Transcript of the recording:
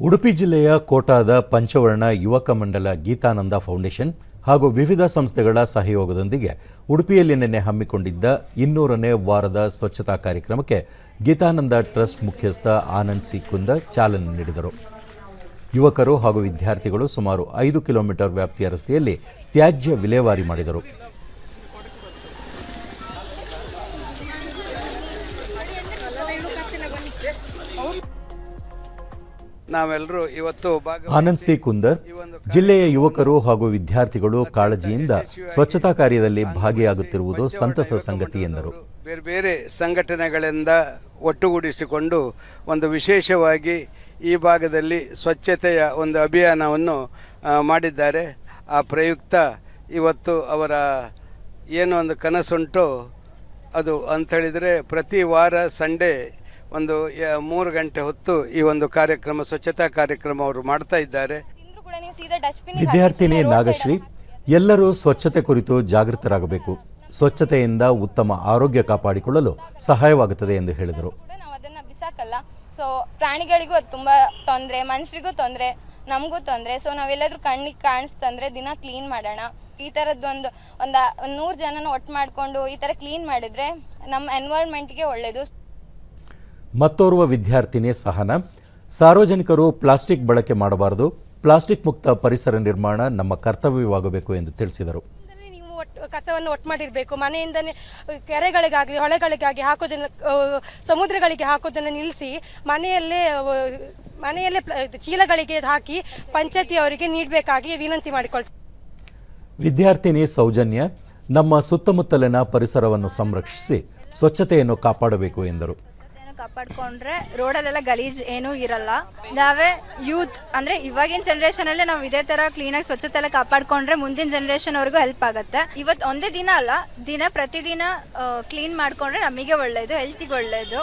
ಉಡುಪಿ ಜಿಲ್ಲೆಯ ಕೋಟಾದ ಪಂಚವರ್ಣ ಯುವಕ ಮಂಡಲ ಗೀತಾನಂದ ಫೌಂಡೇಶನ್ ಹಾಗೂ ವಿವಿಧ ಸಂಸ್ಥೆಗಳ ಸಹಯೋಗದೊಂದಿಗೆ ಉಡುಪಿಯಲ್ಲಿ ನಿನ್ನೆ ಹಮ್ಮಿಕೊಂಡಿದ್ದ ಇನ್ನೂರನೇ ವಾರದ ಸ್ವಚ್ಛತಾ ಕಾರ್ಯಕ್ರಮಕ್ಕೆ ಗೀತಾನಂದ ಟ್ರಸ್ಟ್ ಮುಖ್ಯಸ್ಥ ಆನಂದ್ ಸಿ ಕುಂದ ಚಾಲನೆ ನೀಡಿದರು. ಯುವಕರು ಹಾಗೂ ವಿದ್ಯಾರ್ಥಿಗಳು ಸುಮಾರು ಐದು ಕಿಲೋಮೀಟರ್ ವ್ಯಾಪ್ತಿಯ ರಸ್ತೆಯಲ್ಲಿ ತ್ಯಾಜ್ಯ ವಿಲೇವಾರಿ ಮಾಡಿದರು. ನಾವೆಲ್ಲರೂ ಇವತ್ತು ಆನಂದ್ ಸಿ ಕುಂದರ್ ಜಿಲ್ಲೆಯ ಯುವಕರು ಹಾಗೂ ವಿದ್ಯಾರ್ಥಿಗಳು ಕಾಳಜಿಯಿಂದ ಸ್ವಚ್ಛತಾ ಕಾರ್ಯದಲ್ಲಿ ಭಾಗಿಯಾಗುತ್ತಿರುವುದು ಸಂತಸ ಸಂಗತಿ ಎಂದರು. ಬೇರೆ ಬೇರೆ ಸಂಘಟನೆಗಳಿಂದ ಒಟ್ಟುಗೂಡಿಸಿಕೊಂಡು ಒಂದು ವಿಶೇಷವಾಗಿ ಈ ಭಾಗದಲ್ಲಿ ಸ್ವಚ್ಛತೆಯ ಒಂದು ಅಭಿಯಾನವನ್ನು ಮಾಡಿದ್ದಾರೆ. ಆ ಪ್ರಯುಕ್ತ ಇವತ್ತು ಅವರ ಏನು ಒಂದು ಕನಸುಂಟು ಅದು ಅಂಥೇಳಿದರೆ ಪ್ರತಿ ವಾರ ಸಂಡೇ ಒಂದು ಮೂರು ಗಂಟೆ ಹೊತ್ತು ಈ ಒಂದು ಕಾರ್ಯಕ್ರಮ ಸ್ವಚ್ಛತಾ ಕಾರ್ಯಕ್ರಮ ಅವರು ಮಾಡ್ತಾ ಇದ್ದಾರೆ. ತಿಂದ್ರು ಕೂಡ ನೀವು ಸೀದಾ ಡಸ್ಟ್ಬಿನ್ ವಿದ್ಯಾರ್ಥಿನಿ ನಾಗಶ್ರೀ ಎಲ್ಲರೂ ಸ್ವಚ್ಛತೆ ಕುರಿತು ಜಾಗೃತರಾಗಬೇಕು. ಸ್ವಚ್ಛತೆಯಿಂದ ಉತ್ತಮ ಆರೋಗ್ಯ ಕಾಪಾಡಿಕೊಳ್ಳಲು ಸಹಾಯವಾಗುತ್ತದೆ ಎಂದು ಹೇಳಿದರು. ನಾವು ಅದನ್ನ ಬಿಸಾಕಲ್ಲ. ಸೊ ಪ್ರಾಣಿಗಳಿಗೂ ಅದು ತುಂಬ ತೊಂದರೆ ಮನುಷ್ಯರಿಗೂ ತೊಂದರೆ ನಮಗೂ ತೊಂದರೆ. ಸೊ ನಾವೆಲ್ಲಾದ್ರೂ ಕಣ್ಣಿಗೆ ಕಾಣಿಸ್ತಂದ್ರೆ ದಿನ ಕ್ಲೀನ್ ಮಾಡೋಣ. ಈ ಥರದ್ದೊಂದು ಒಂದು ಒಂದು ನೂರು ಜನನ ಒಟ್ಟು ಮಾಡಿಕೊಂಡು ಈ ಥರ ಕ್ಲೀನ್ ಮಾಡಿದರೆ ನಮ್ಮ ಎನ್ವೈರ್ಮೆಂಟ್ಗೆ ಒಳ್ಳೆಯದು ಮತ್ತೋರ್ವ ವಿದ್ಯಾರ್ಥಿನಿ ಸಹನ. ಸಾರ್ವಜನಿಕರು ಪ್ಲಾಸ್ಟಿಕ್ ಬಳಕೆ ಮಾಡಬಾರದು. ಪ್ಲಾಸ್ಟಿಕ್ ಮುಕ್ತ ಪರಿಸರ ನಿರ್ಮಾಣ ನಮ್ಮ ಕರ್ತವ್ಯವಾಗಬೇಕು ಎಂದು ತಿಳಿಸಿದರು. ಒಟ್ಟು ಕಸವನ್ನು ಒಟ್ಟು ಮಾಡಿರಬೇಕು. ಮನೆಯಿಂದನೇ ಕೆರೆಗಳಿಗಾಗಲಿ ಹೊಳೆಗಳಿಗಾಗಿ ಹಾಕೋದನ್ನು ಸಮುದ್ರಗಳಿಗೆ ಹಾಕೋದನ್ನು ನಿಲ್ಲಿಸಿ ಮನೆಯಲ್ಲೇ ಮನೆಯಲ್ಲೇ ಚೀಲಗಳಿಗೆ ಹಾಕಿ ಪಂಚಾಯತಿಯವರಿಗೆ ನೀಡಬೇಕಾಗಿ ವಿನಂತಿ ಮಾಡಿಕೊಳ್ತೀವಿ ವಿದ್ಯಾರ್ಥಿನಿ ಸೌಜನ್ಯ. ನಮ್ಮ ಸುತ್ತಮುತ್ತಲಿನ ಪರಿಸರವನ್ನು ಸಂರಕ್ಷಿಸಿ ಸ್ವಚ್ಛತೆಯನ್ನು ಕಾಪಾಡಬೇಕು ಎಂದರು. ಕಾಪಾಡ್ಕೊಂಡ್ರೆ ರೋಡಲ್ಲೆಲ್ಲ ಗಲೀಜ್ ಏನೂ ಇರಲ್ಲ. ನಾವೇ ಯೂತ್ ಅಂದ್ರೆ ಇವಾಗಿನ ಜನರೇಷನ್ ಅಲ್ಲೇ ನಾವು ಇದೇ ತರ ಕ್ಲೀನಾಗಿ ಸ್ವಚ್ಛತೆ ಎಲ್ಲ ಕಾಪಾಡ್ಕೊಂಡ್ರೆ ಮುಂದಿನ ಜನರೇಷನ್ ಅವ್ರಿಗೂ ಹೆಲ್ಪ್ ಆಗುತ್ತೆ. ಇವತ್ತು ಒಂದೇ ದಿನ ಅಲ್ಲ, ದಿನ ಪ್ರತಿದಿನ ಕ್ಲೀನ್ ಮಾಡ್ಕೊಂಡ್ರೆ ನಮಗೆ ಒಳ್ಳೇದು ಹೆಲ್ತಿಗೆ ಒಳ್ಳೇದು.